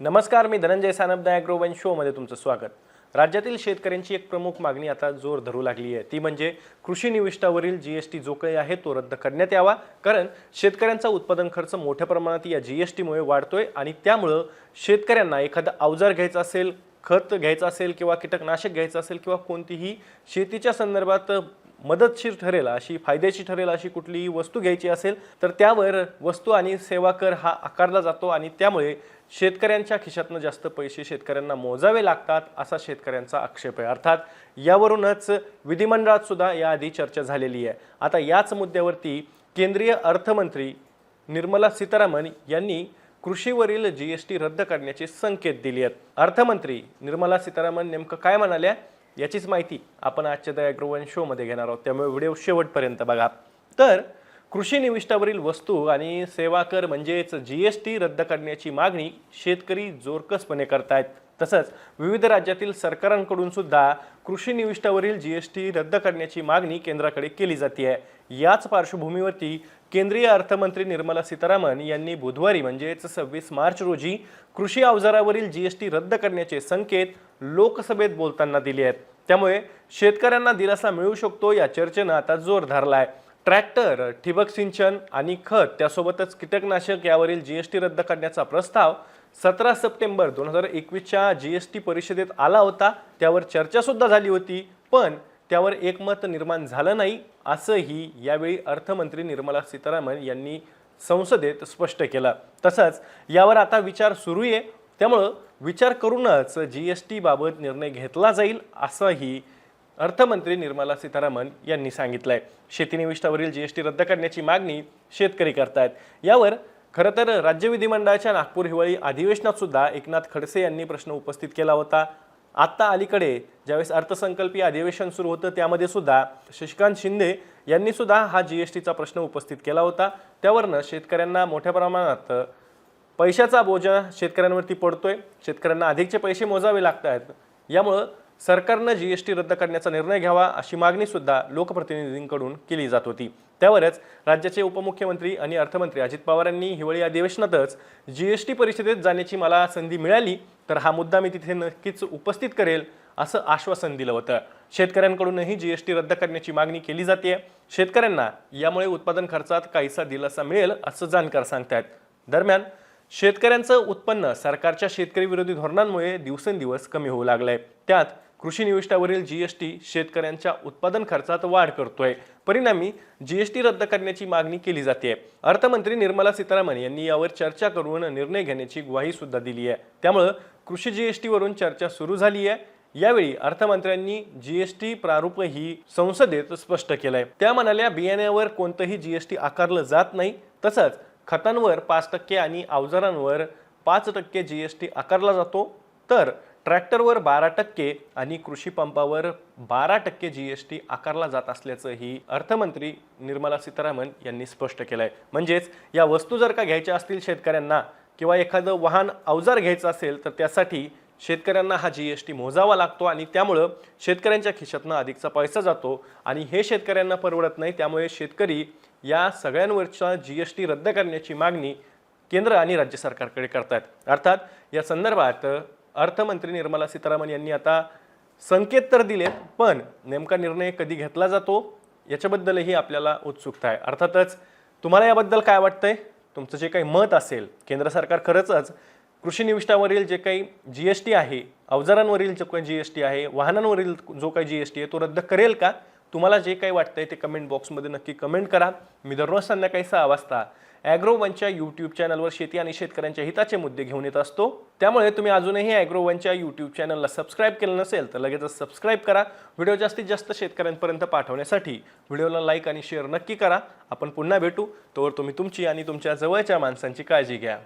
नमस्कार मी Dhananjay Sanap agro one शोमध्ये तुमचं स्वागत. राज्यातील शेतकऱ्यांची एक प्रमुख मागणी आता जोर धरू लागली आहे. ती म्हणजे कृषी निविष्ठावरील जी एस टी जो काही आहे तो रद्द करण्यात यावा. कारण शेतकऱ्यांचा उत्पादन खर्च मोठ्या प्रमाणात या जी एस टीमुळे वाढतोय आणि त्यामुळं शेतकऱ्यांना एखादं अवजार घ्यायचं असेल खत घ्यायचं असेल किंवा कीटकनाशक घ्यायचं असेल किंवा कोणतीही शेतीच्या संदर्भात मदतशीर ठरेल अशी फायद्याची ठरेल अशी कुठलीही वस्तू घ्यायची असेल तर त्यावर वस्तू आणि सेवा कर हा आकारला जातो आणि त्यामुळे शेतकऱ्यांच्या खिशातनं जास्त पैसे शेतकऱ्यांना मोजावे लागतात असा शेतकऱ्यांचा आक्षेप आहे. अर्थात यावरूनच विधिमंडळात सुद्धा याआधी चर्चा झालेली आहे. आता याच मुद्द्यावरती केंद्रीय अर्थमंत्री निर्मला सीतारामन यांनी कृषीवरील जी एस टी रद्द करण्याचे संकेत दिले आहेत अर्थमंत्री निर्मला सीतारामन नेमकं काय म्हणाल्या? याचीच माहिती आपण आजच्या द ॲग्रोवन शोमध्ये घेणार आहोत. त्यामुळे व्हिडिओ शेवटपर्यंत बघा. तर कृषी निविष्ठावरील वस्तू आणि सेवा कर म्हणजेच जी एस टी रद्द करण्याची मागणी शेतकरी जोरकसपणे करतायत. तसंच विविध राज्यातील सरकारांकडून सुद्धा कृषी निविष्ठावरील जी एस टी रद्द करण्याची मागणी केंद्राकडे केली जाते आहे याच पार्श्वभूमीवरती केंद्रीय अर्थमंत्री निर्मला सीतारामन यांनी बुधवारी म्हणजेच सव्वीस मार्च रोजी कृषी अवजारावरील जी एस टी रद्द करण्याचे संकेत लोकसभेत बोलताना दिले आहेत. त्यामुळे शेतकऱ्यांना दिलासा मिळू शकतो या चर्चेनं आता जोर धरला आहे ट्रॅक्टर ठिबक सिंचन आणि खत त्यासोबतच कीटकनाशक यावरील जी एस टी रद्द करण्याचा प्रस्ताव सतरा सप्टेंबर दोन हजार एकवीसच्या जी एस टी परिषदेत आला होता. त्यावर चर्चासुद्धा झाली होती पण त्यावर एकमत निर्माण झालं नाही असंही यावेळी अर्थमंत्री निर्मला सीतारामन यांनी संसदेत स्पष्ट केलं. तसंच यावर आता विचार सुरू आहे त्यामुळं विचार करूनच जी एस टी बाबत निर्णय घेतला जाईल असंही अर्थमंत्री निर्मला सीतारामन यांनी सांगितलं आहे शेतीनिविष्ठावरील जी एस टी रद्द करण्याची मागणी शेतकरी करतायत. यावर खरं तर राज्य विधिमंडळाच्या नागपूर हिवाळी अधिवेशनात सुद्धा एकनाथ खडसे यांनी प्रश्न उपस्थित केला होता. आत्ता अलीकडे ज्यावेळेस अर्थसंकल्पीय अधिवेशन सुरू होतं त्यामध्ये सुद्धा शशिकांत शिंदे यांनी सुद्धा हा जी एस टीचा प्रश्न उपस्थित केला होता. त्यावरनं शेतकऱ्यांना मोठ्या प्रमाणात पैशाचा बोजा शेतकऱ्यांवरती पडतोय. शेतकऱ्यांना अधिकचे पैसे मोजावे लागत आहेत यामुळं सरकारनं जी एस टी रद्द करण्याचा निर्णय घ्यावा अशी मागणी सुद्धा लोकप्रतिनिधींकडून केली जात होती. त्यावरच राज्याचे उपमुख्यमंत्री आणि अर्थमंत्री अजित पवार यांनी हिवाळी अधिवेशनातच जी एस टी परिषदेत जाण्याची मला संधी मिळाली तर हा मुद्दा मी तिथे नक्कीच उपस्थित करेल असं आश्वासन दिलं होतं. शेतकऱ्यांकडूनही जी एस टी रद्द करण्याची मागणी केली जाते. शेतकऱ्यांना यामुळे उत्पादन खर्चात काहीसा दिलासा मिळेल असं जाणकार सांगतायत. दरम्यान शेतकऱ्यांचं उत्पन्न सरकारच्या शेतकरी विरोधी धोरणांमुळे दिवसेंदिवस कमी होऊ लागलंय. त्यात कृषी निविष्ठावरील जीएसटी शेतकऱ्यांच्या उत्पादन खर्चात वाढ करतोय. परिणामी जीएसटी रद्द करण्याची मागणी केली जाते. अर्थमंत्री निर्मला सीतारामन यांनी यावर चर्चा करून निर्णय घेण्याची ग्वाही सुद्धा दिली आहे. त्यामुळं कृषी जी एस टीवरून चर्चा सुरू झाली आहे. यावेळी अर्थमंत्र्यांनी जीएसटी प्रारूप ही संसदेत स्पष्ट केलंय. त्या म्हणाल्या बियाण्यावर कोणतंही जीएसटी आकारलं जात नाही. तसंच खतांवर पाच टक्के आणि अवजारांवर पाच टक्के जी एस टी आकारला जातो. तर ट्रॅक्टरवर बारा टक्के आणि कृषी पंपावर बारा टक्के जी एस टी आकारला जात असल्याचंही अर्थमंत्री निर्मला सीतारामन यांनी स्पष्ट केलं आहे म्हणजेच या वस्तू जर का घ्यायच्या असतील शेतकऱ्यांना किंवा एखादं वाहन अवजार घ्यायचं असेल तर त्यासाठी शेतकऱ्यांना हा जी एस टी मोजावा लागतो आणि त्यामुळं शेतकऱ्यांच्या खिशातनं अधिकचा पैसा जातो आणि हे शेतकऱ्यांना परवडत नाही. त्यामुळे शेतकरी या सगळ्यांवरच्या जी एस टी रद्द करण्याची मागणी केंद्र आणि राज्य सरकारकडे करतायत. अर्थात या संदर्भात अर्थमंत्री निर्मला सीतारामन यांनी आता संकेत तर दिलेत पण नेमका निर्णय कधी घेतला जातो याच्याबद्दलही आपल्याला उत्सुकता आहे. अर्थातच तुम्हाला याबद्दल काय वाटतंय? तुमचं जे काही मत असेल केंद्र सरकार खरंच कृषी निविष्ठावरील जे काही जी एस टी आहे अवजारांवरील जो काही जी एस टी आहे वाहनांवरील जो काही जी एस टी आहे तो रद्द करेल का? तुम्हाला जे काही वाटतंय ते कमेंट बॉक्समध्ये नक्की कमेंट करा. मी दररोज संध्याकाळी सहा वाजता ॲग्रो वनच्या यूट्यूब चॅनलवर शेती आणि शेतकऱ्यांच्या हिताचे मुद्दे घेऊन येत असतो. त्यामुळे तुम्ही अजूनही ॲग्रो वनच्या यूट्यूब चॅनलला सबस्क्राईब केलं नसेल तर लगेचच सबस्क्राईब करा. व्हिडिओ जास्तीत जास्त शेतकऱ्यांपर्यंत पाठवण्यासाठी व्हिडिओला लाईक आणि शेअर नक्की करा. आपण पुन्हा भेटू. तोवर तुम्ही तुमची आणि तुमच्या जवळच्या माणसांची काळजी घ्या.